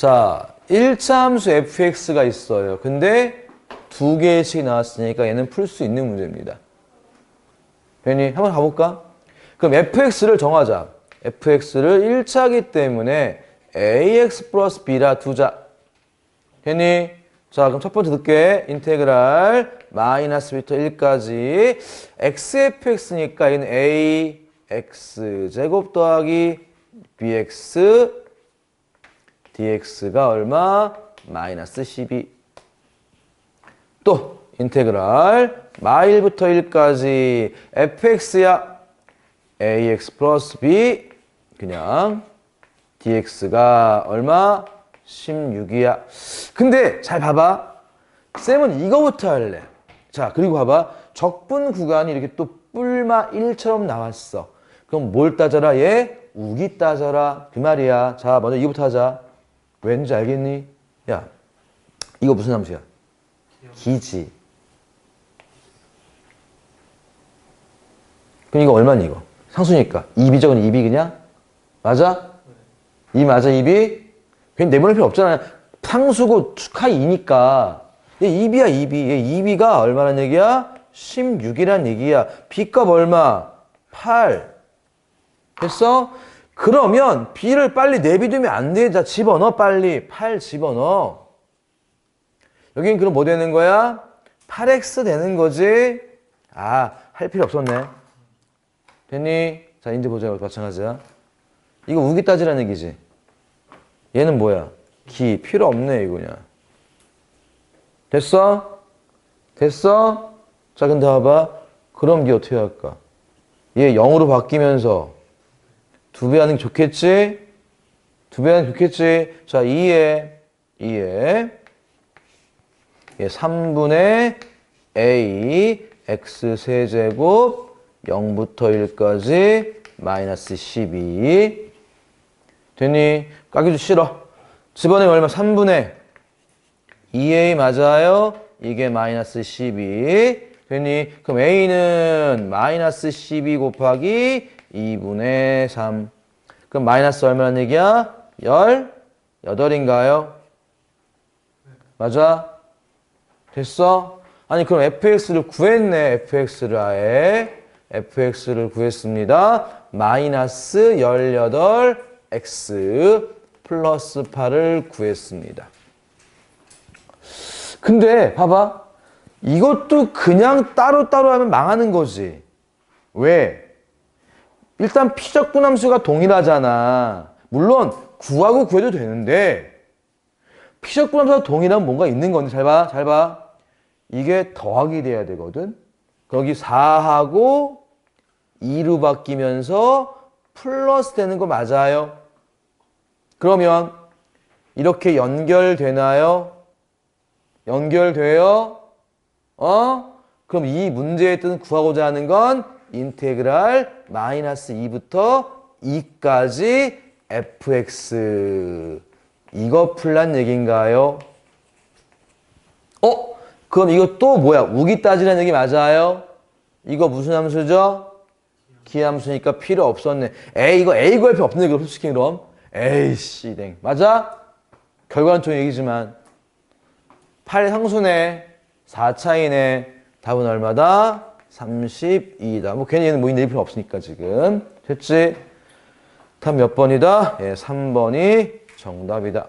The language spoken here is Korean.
자, 1차 함수 fx가 있어요. 근데 두 개씩 나왔으니까 얘는 풀 수 있는 문제입니다. 괜히 한번 가볼까? 그럼 fx를 정하자. fx를 1차기 때문에 ax 플러스 b라 두자. 괜히 자 그럼 첫 번째 듣게 인테그랄 마이너스 부터 1까지 xfx니까 얘는 a x 제곱 더하기 bx dx가 얼마? 마이너스 12. 또 인테그랄 마일부터 1까지 fx야 ax 플러스 b 그냥 dx가 얼마? 16이야. 근데 잘 봐봐. 쌤은 이거부터 할래. 자, 그리고 봐봐. 적분 구간이 이렇게 또 뿔마 1처럼 나왔어. 그럼 뭘 따져라? 얘 우기 따져라. 그 말이야. 자, 먼저 이거부터 하자. 왠지 알겠니? 야, 이거 무슨 함수야? 기지. 그럼 이거 얼마니 이거? 상수니까. 2비 적은 2비 그냥? 맞아? 2 맞아 2비? 괜히 내보낼 필요 없잖아. 상수고 축하 2니까. 얘 2비야 2비. 얘 2비가 얼마란 얘기야? 16이란 얘기야. B값 얼마? 8. 됐어? 그러면 B를 빨리 내비두면 안 돼. 자, 집어넣어 빨리. 8 집어넣어. 여긴 그럼 뭐 되는 거야? 8x 되는 거지? 아, 할 필요 없었네. 됐니? 자, 이제 보자. 마찬가지야. 이거 우기 따지라는 얘기지. 얘는 뭐야? 기. 필요 없네, 이거 그냥. 됐어? 됐어? 자, 근데 봐봐. 그럼 니 어떻게 할까? 얘 0으로 바뀌면서 두 배 하는 게 좋겠지? 두 배 하는 게 좋겠지? 자, 2에, 2에, 얘 3분의 a, x 세제곱 0부터 1까지 마이너스 12 되니? 까기도 싫어. 집어내면 얼마? 3분의 2a 맞아요? 이게 마이너스 12 되니? 그럼 a는 마이너스 12 곱하기 2분의 3 그럼 마이너스 얼마란 얘기야? 18인가요? 맞아? 됐어? 아니 그럼 fx를 구했네 fx를 아예 fx를 구했습니다 마이너스 18x 플러스 8을 구했습니다 근데 봐봐 이것도 그냥 따로따로 하면 망하는 거지 왜? 일단 피적분 함수가 동일하잖아 물론 구하고 구해도 되는데 피적분 함수가 동일하면 뭔가 있는 건데 잘 봐, 잘 봐. 이게 더하기 돼야 되거든. 거기 4하고 2로 바뀌면서 플러스 되는 거 맞아요? 그러면 이렇게 연결되나요? 연결돼요? 어? 그럼 이 문제의 뜻은 구하고자 하는 건 인테그랄 마이너스 2부터 2까지 fx 이거 풀란 얘기인가요? 어? 그럼 이거 또 뭐야? 우기 따지라는 얘기 맞아요? 이거 무슨 함수죠? 기함수니까 필요 없었네. 에이, 이거 A 구할 필요 없네, 그럼 솔직히 그럼. 에이씨, 댕. 맞아? 결과는 좀 얘기지만. 8 상수네. 4차이네. 답은 얼마다? 32다. 뭐 괜히 얘는 뭐이 낼 필요 없으니까 지금. 됐지? 답 몇 번이다? 예, 3번이 정답이다.